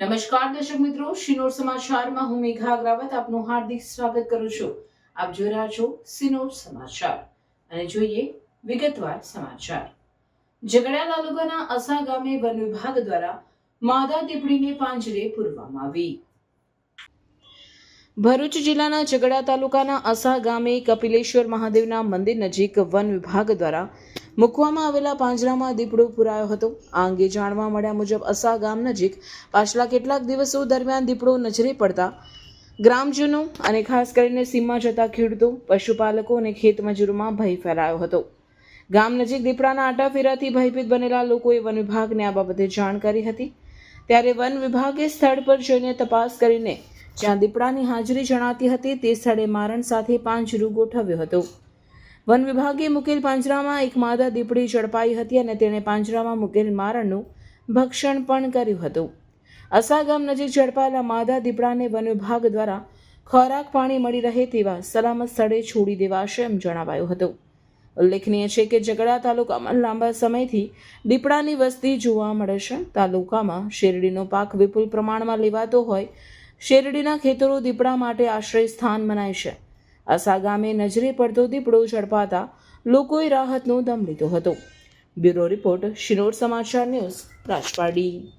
નમસ્કાર દર્શક મિત્રો સિનોર સમાચારમાં હું મેઘા અગ્રાવત આપનું હાર્દિક સ્વાગત કરું છું. આપ જોઈ રહ્યા છો સિનોર સમાચાર. અને જોઈએ વિગતવાર સમાચાર. ઝઘડા તાલુકાના અસા ગામે વન વિભાગ દ્વારા માદા દીપડીને પાંજરે પૂરવામાં આવી. ભરૂચ જિલ્લાના ઝઘડા તાલુકાના અસા ગામે કપિલેશ્વર મહાદેવના મંદિર નજીક વન વિભાગ દ્વારા મૂકવામાં આવેલા પાંજરામાં દીપડો પુરાયો હતો. આ અંગે જાણવા મળ્યા મુજબ અસા ગામ નજીક પાછલા કેટલાક દિવસો દરમિયાન દીપડો નજરે પડતા ગ્રામજનો અને ખાસ કરીને સીમમાં જતા ખેડૂતો, પશુપાલકો અને ખેત મજૂરોમાં ભય ફેલાયો હતો. ગામ નજીક દીપડાના આટાફેરાથી ભયભીત બનેલા લોકોએ વન વિભાગને આ બાબતે જાણ કરી હતી. ત્યારે વન વિભાગે સ્થળ પર જઈને તપાસ કરીને જ્યાં દીપડાની હાજરી જણાતી હતી તે સ્થળે મારણ સાથે પાંજરું ગોઠવ્યો હતો. વન વિભાગે મૂકેલ પાંજરામાં એક માદા દીપડી ઝડપાઈ હતી અને તેણે પાંજરામાં મૂકેલ મારણનું ભક્ષણ પણ કર્યું હતું. અસા ગામ નજીક ઝડપાયેલા માદા દીપડાને વન વિભાગ દ્વારા ખોરાક પાણી મળી રહે તેવા સલામત સ્થળે છોડી દેવાશે એમ જણાવાયું હતું. ઉલ્લેખનીય છે કે ઝઘડા તાલુકામાં લાંબા સમયથી દીપડાની વસ્તી જોવા મળે છે. તાલુકામાં શેરડીનો પાક વિપુલ પ્રમાણમાં લેવાતો હોય, શેરડીના ખેતરો દીપડા માટે આશ્રય સ્થાન મનાય છે. અસા ગામે નજરે પડતો દીપડો ઝડપાતા લોકોએ રાહતનો દમ લીધો હતો. બ્યુરો રિપોર્ટ શિનોર સમાચાર ન્યૂઝ રાજપાડી.